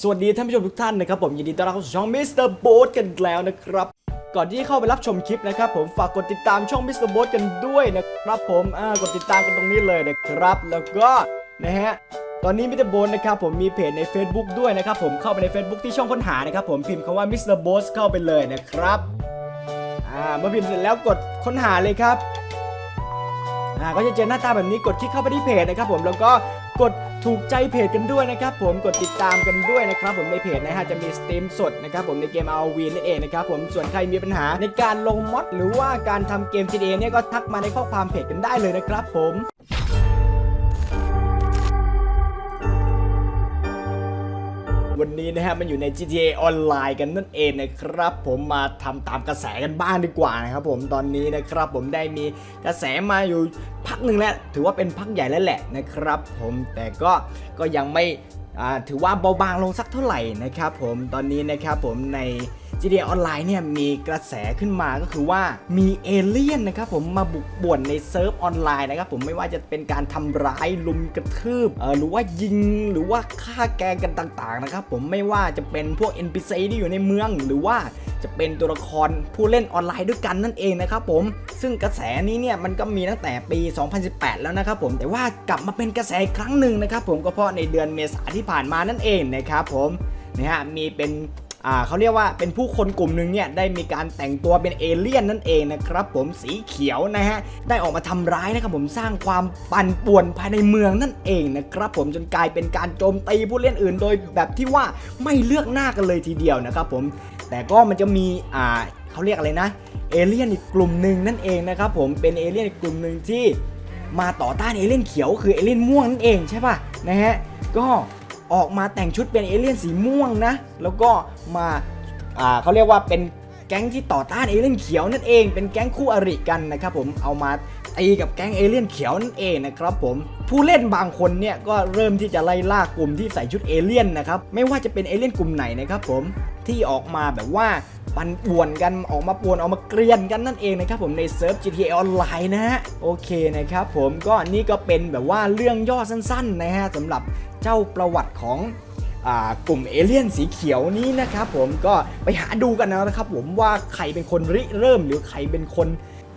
สวัสดีท่านผู้ชมทุกท่านนะครับผมยินดีต้อนรับเข้าสู่ช่องมิสเตอร์โบทกันแล้วนะครับ ก่อนที่เข้าไปรับชมคลิปนะครับผมฝากกดติดตามช่องมิสเตอร์โบทกันด้วยนะครับผมอ่ากดติดตามกันตรงนี้เลยนะครับ แล้วก็นะฮะตอนนี้มิสเตอร์โบทนะครับผมมีเพจใน Facebook ด้วยนะครับผมเข้าไปใน Facebook ที่ช่องค้นหานะครับผมพิมพ์คำว่ามิสเตอร์โบทเข้าไปเลยนะครับอ่าเมื่อพิมพ์เสร็จแล้วกดค้นหาเลยครับอ่าก็จะเจอหน้าตาแบบนี้กดคลิกเข้าไปที่เพจนะครับผมแล้วก็กด ถูกใจเพจกันด้วยนะครับผมกดติดตามกันด้วยนะครับผมในเพจนะฮะจะมีสตรีมสดนะครับผมในเกมเอาวีนั่นเองนะครับผมส่วนใครมีปัญหาในการลงมอดหรือว่าการทำเกม GTA เนี่ยก็ทักมาในข้อความเพจกันได้เลยนะครับผม วันนี้นะฮะมันอยู่ใน GTA ออนไลน์กันนั่นเองนะครับ ผมมาทำตามกระแสกันบ้างดีกว่านะครับผมตอนนี้นะครับผมได้มีกระแสมาอยู่พักหนึ่งแล้ว ถือว่าเป็นพักใหญ่แล้วแหละนะครับ ผมแต่ก็ก็ยังไม่ถือว่าเบาบางลงสักเท่าไหร่นะครับ ผมตอนนี้นะครับผมใน GTA ออนไลน์เนี่ยมีกระแสขึ้นมาก็คือว่ามีเอเลี่ยนนะครับผมมาบุกป่วนในเซิร์ฟออนไลน์นะครับผมไม่ว่าจะเป็นการทำร้ายลุมกระทืบเอ่อหรือว่ายิงหรือว่าฆ่าแกงกันต่างๆนะครับผมไม่ว่าจะเป็นพวก NPC ที่อยู่ในเมืองหรือว่าจะเป็นตัวละครผู้เล่นออนไลน์ด้วยกันนั่นเองนะครับผมซึ่งกระแสนี้เนี่ยมันก็มีตั้งแต่ปี 2018 แล้วนะครับผมแต่ว่ากลับมาเป็นกระแสครั้งหนึ่งนะครับผมก็เพราะในเดือนเมษาที่ผ่านมานั่นเองนะครับผมนะฮะมีเป็น เขาเรียกว่าเป็นผู้คนกลุ่มหนึ่งเนี่ยได้มีการแต่งตัวเป็นเอเลี่ยนนั่นเองนะครับผมสีเขียวนะฮะได้ออกมาทำร้ายนะครับผมสร้างความปั่นป่วนภายในเมืองนั่นเองนะครับผมจนกลายเป็นการโจมตีผู้เล่นอื่น โดยแบบที่ว่าไม่เลือกหน้ากันเลยทีเดียวนะครับผมแต่ก็มันจะมีอ่าเขาเรียกอะไรนะเอเลี่ยนอีกกลุ่มหนึ่งนั่นเองนะครับผมเป็นเอเลี่ยนอีกกลุ่มหนึ่งที่มาต่อต้านเอเลี่ยนเขียวคือเอเลี่ยนม่วงนั่นเองใช่ป่ะนะฮะก็ ออกมาแต่งชุดเป็นเอเลี่ยนสีม่วงนะ แล้วก็มาอ่าเขาเรียกว่าเป็นแก๊งที่ต่อต้านเอเลี่ยนเขียวนั่นเอง เป็นแก๊งคู่อริกันนะครับผมเอามาตีกับแก๊งเอเลี่ยนเขียวนั่นเองนะครับผมผู้เล่นบางคนเนี่ยก็เริ่มที่จะไล่ล่ากลุ่มที่ใส่ชุดเอเลี่ยนนะครับไม่ว่าจะเป็นเอเลี่ยนกลุ่มไหนนะครับผมที่ออกมาแบบว่าปั่นป่วนกันออกมาป่วนออกมาเกรียนกันนั่นเองนะครับผมในเซิร์ฟ GTA ออนไลน์นะฮะโอเคนะครับผมก็นี่ก็เป็นแบบว่าเรื่องย่อสั้นๆนะฮะสำหรับ เจ้าประวัติของอกลุ่มเอเลี่ยนสีเขียวนี้นะครับผมก็ไปหาดูกันนะครับผมว่าใครเป็นคนริเริ่มหรือใครเป็นคน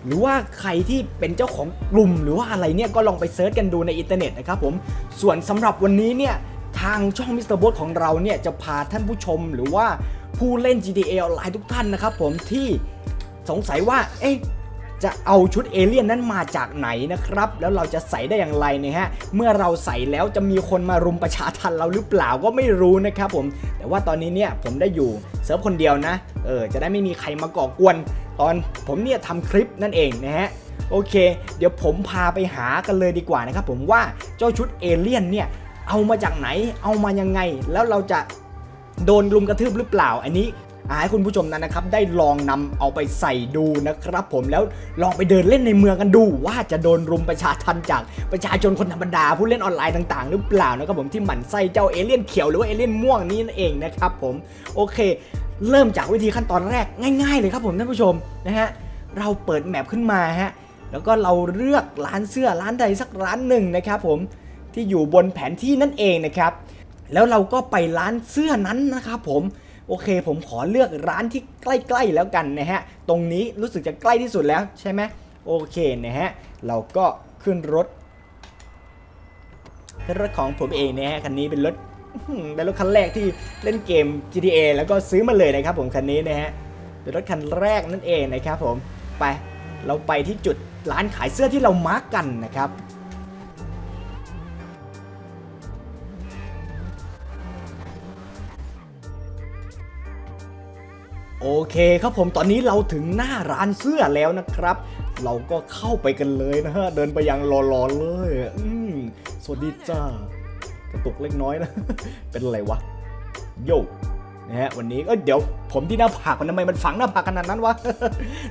หรือว่าใครที่เป็นเจ้าของกลุ่มหรือว่าอะไรเนี่ยก็ลองไปเซิร์ชกันดูในอินเทอร์เน็ตนะครับผมส่วนสำหรับวันนี้เนี่ยทางช่องมิสเตอร์บอของเราเนี่ยจะพาท่านผู้ชมหรือว่าผู้เล่น GTA ออนไลน์ทุกท่านนะครับผมที่สงสัยว่าเอ๊ะ จะเอาชุดเอเลี่ยนนั้นมาจากไหนนะครับ แล้วเราจะใส่ได้อย่างไรเนี่ยฮะ เมื่อเราใส่แล้วจะมีคนมารุมประชาทันเราหรือเปล่าก็ไม่รู้นะครับผม แต่ว่าตอนนี้เนี่ยผมได้อยู่เซิร์ฟคนเดียวนะ เออ จะได้ไม่มีใครมาก่อกวน ตอนผมเนี่ยทำคลิปนั่นเองนะฮะโอเค เดี๋ยวผมพาไปหากันเลยดีกว่านะครับผมว่าเจ้าชุดเอเลี่ยนเนี่ยเอามาจากไหน เอามายังไง แล้วเราจะโดนลุมกระทืบหรือเปล่า อันนี้ ให้คุณผู้ชมนั้นนะครับได้ลองนำเอาไปใส่ดูนะครับ ผมแล้วลองไปเดินเล่นในเมืองกันดู ว่าจะโดนรุมประชาทันจากประชาชนคนธรรมดาผู้เล่นออนไลน์ต่างๆ หรือเปล่านะครับผมที่หมั่นไส้เจ้าเอเลี่ยนเขียวหรือว่าเอเลี่ยนม่วงนี้นั่นเองนะครับผมโอเค เริ่มจากวิธีขั้นตอนแรกง่าย ๆ เลยครับผมท่านผู้ชมนะฮะเราเปิดแมปขึ้นมาฮะแล้วก็เราเลือกร้านเสื้อร้านใดสักร้านหนึ่งนะครับผมที่อยู่บนแผนที่นั่นเองนะครับ แล้วเราก็ไปร้านเสื้อนั้นนะครับผม โอเค ผมขอเลือกร้านที่ใกล้ๆแล้วกันนะฮะ ตรงนี้รู้สึกจะใกล้ที่สุดแล้วใช่ไหมโอเคนะฮะ เราก็ขึ้นรถขึ้นรถของผมเองนะฮะ คันนี้เป็นรถเป็นรถคันแรกที่เล่นเกม GTA แล้วก็ซื้อมาเลยนะครับผมคันนี้นะฮะ เป็นรถคันแรกนั่นเองนะครับผม ไป เราไปที่จุดร้านขายเสื้อที่เรามาร์กกันนะครับ อเคครับผมตอนนี้เราถึงหน้าร้านเสื้อแล้วนะครับ เราก็เข้าไปกันเลยนะฮะ เดินไปยังรอๆเลย อืมสวัสดีจ้ากระตุกเล็กน้อยนะ เป็นอะไรวะ โย นะฮะวันนี้ก็เดี๋ยวผมที่หน้าผากมันทำไมมันฝังหน้าผากขนาดนั้นวะ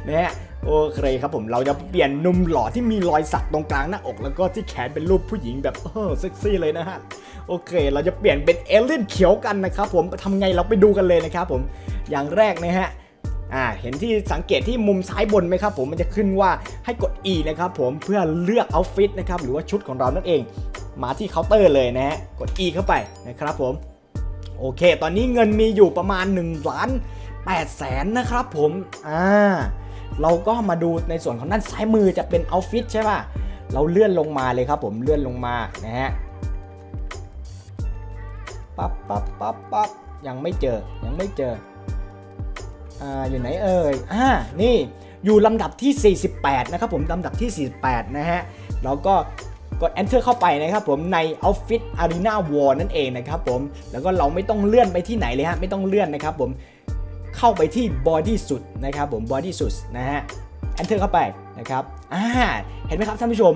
นะฮะโอเคครับผมเราจะเปลี่ยนหนุ่มหล่อที่มีรอยสักตรงกลางหน้าอก แล้วก็ที่แขนเป็นรูปผู้หญิงแบบเออเซ็กซี่เลยนะฮะโอเค เราจะเปลี่ยนเป็นเอลเลี่ยนเขียวกันนะครับผมทำไงเราไปดูกันเลยนะครับผมอย่างแรกนะฮะอ่าเห็นที่สังเกตที่มุมซ้ายบนไหมครับผมมันจะขึ้นว่าให้กด E นะครับผมเพื่อเลือกเอาฟิตนะครับหรือว่าชุดของเรานั่นเอง มาที่เคาน์เตอร์เลยนะฮะกด E เข้าไปนะครับผม โอเค ตอนนี้เงินมีอยู่ประมาณ1ล้าน8แสนนะครับผมอ่าเราก็มาดูในส่วนของด้านซ้ายมือจะเป็นเอาฟิตใช่ป่ะ เราเลื่อนลงมาเลยครับผมเลื่อนลงมานะฮะปั๊บปั๊บปั๊บปั๊บยังไม่เจอยังไม่เจออ่าอยู่ไหนเอ่ยอ่านี่อยู่ลำดับที่ 48 นะครับผมลำดับที่ 48 นะฮะเราก็ กด enter เข้าไปนะครับผมใน Outfit Arena War นั่นเองนะครับผมแล้วก็เราไม่ต้องเลื่อนไปที่ไหนเลยฮะไม่ต้องเลื่อนนะครับผมเข้าไปที่ Body สุดนะครับผม Body สุดนะฮะ enter เข้าไปนะครับอ่าเห็นไหมครับท่านผู้ชม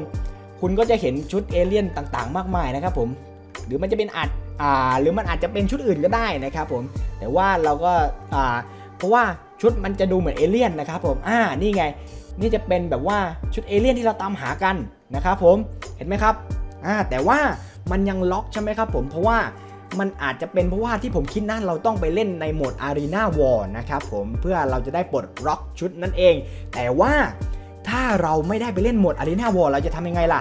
คุณก็จะเห็นชุดเอเลี่ยนต่างๆ มากมายนะครับผมหรือมันจะเป็นอาจอ่าหรือมันอาจจะเป็นชุดอื่นก็ได้นะครับผมแต่ว่าเราก็อ่าเพราะว่าชุดมันจะดูเหมือนเอเลี่ยนนะครับผมอ่านี่ไงนี่จะเป็นแบบว่าชุดเอเลี่ยนที่เราตามหากัน นะครับผมเห็นไหมครับอ่าแต่ว่ามันยังล็อกใช่ไหมครับผมเพราะว่ามันอาจจะเป็นเพราะว่าที่ผมคิดนะเราต้องไปเล่นในโหมด Arena War นะครับผมเพื่อเราจะได้ปลดล็อกชุดนั่นเอง แต่ว่าถ้าเราไม่ได้ไปเล่นโหมด Arena War เราจะทำยังไงล่ะ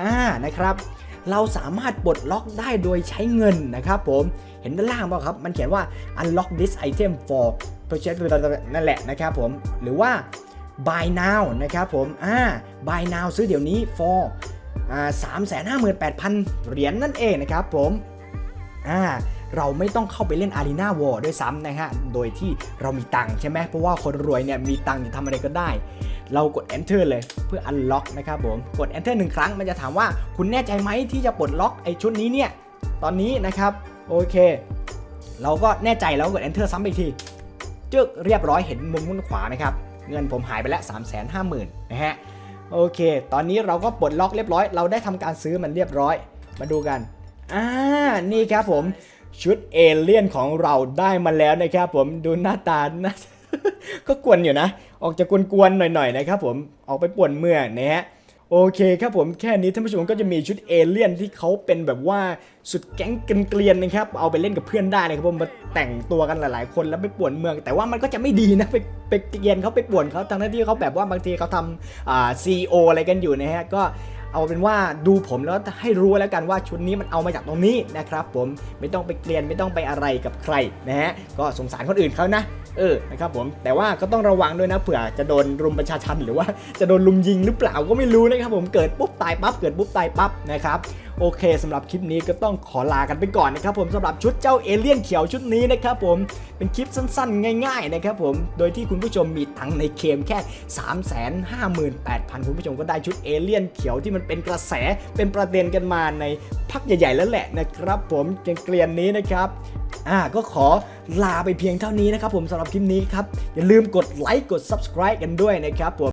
อ่านะครับเราสามารถปลดล็อกได้โดยใช้เงินนะครับผมเห็นด้านล่างป่าครับ มันเขียนว่า unlock this item for purchase นั่นแหละนะครับผมหรือว่า buy now นะครับผมอ่า buy now ซื้อเดี๋ยวนี้ for อ่าสามแสนห้าหมื่นแปดพันเหรียญนั่นเองนะครับผมอ่าเราไม่ต้องเข้าไปเล่น Arena War ด้วยซ้ำนะฮะ โดยที่เรามีตังค์ใช่ไหม เพราะว่าคนรวยเนี่ยมีตังค์จะทำอะไรก็ได้ เรากด enter เลยเพื่อ unlock นะครับผม กด enter หนึ่งครั้งมันจะถามว่าคุณแน่ใจไหมที่จะปลดล็อกไอชุดนี้เนี่ย ตอนนี้นะครับ โอเค เราก็แน่ใจแล้วกด enter ซ้ำอีกที จึกเรียบร้อยเห็นมุมมุมขวาไหมครับ เงินผมหายไปแล้ว3 5 0 0 0 0นะฮะโอเค ตอนนี้เราก็ปลดล็อกเรียบร้อย เราได้ทำการซื้อมันเรียบร้อย มาดูกันอ่านี่ครับผมชุดเอเลี่ยนของเราได้มาแล้วนะครับผมดูหน้าตาหน้าก็กวนอยู่นะ ออกจะกวนๆหน่อยๆนะครับผมออกไปป่วนเมืองนะฮะ โอเคครับผมแค่นี้ท่านผู้ชมก็จะมีชุดเอเลี่ยนที่เขาเป็นแบบว่าสุดแก๊งเกลียนนะครับ เอาไปเล่นกับเพื่อนได้นะครับผมมาแต่งตัวกันหลาย ๆ คนแล้วไปป่วนเมือง แต่ว่ามันก็จะไม่ดีนะไปไปเกลียนเขาไปป่วนเขาทั้งที่เขาแบบว่าบางทีเขาทำอ่าซีโออะไรกันอยู่นะฮะก็ เอาเป็นว่าดูผมแล้วให้รู้แล้วกันว่าชุดนี้มันเอามาจากตรงนี้นะครับผมไม่ต้องไปเกลียนไม่ต้องไปอะไรกับใครนะฮะก็สงสารคนอื่นเขานะเออนะครับผมแต่ว่าก็ต้องระวังด้วยนะเผื่อจะโดนรุมประชาชันหรือว่าจะโดนลุมยิงหรือเปล่าก็ไม่รู้นะครับผมเกิดปุ๊บตายปั๊บเกิดปุ๊บตายปั๊บนะครับโอเคสำหรับคลิปนี้ก็ต้องขอลากันไปก่อนนะครับผมสำหรับชุดเจ้าเอเลี่ยนเขียวชุดนี้นะครับผมเป็นคลิปสั้นๆ ง่ายๆนะครับผมโดยที่คุณผู้ชมมีตังในเกมแค่ 358,000 คุณผู้ชมก็ได้ชุดเอเลี่ยนเขียวที่มันเป็นกระแสเป็นประเด็นกันมาในพักใหญ่ ๆ แล้วแหละนะครับ ผมเกลียนนี้นะครับอ่าก็ขอลาไปเพียงเท่านี้นะครับผมสำหรับคลิปนี้ครับ อย่าลืมกดไลค์กด subscribe กันด้วยนะครับผม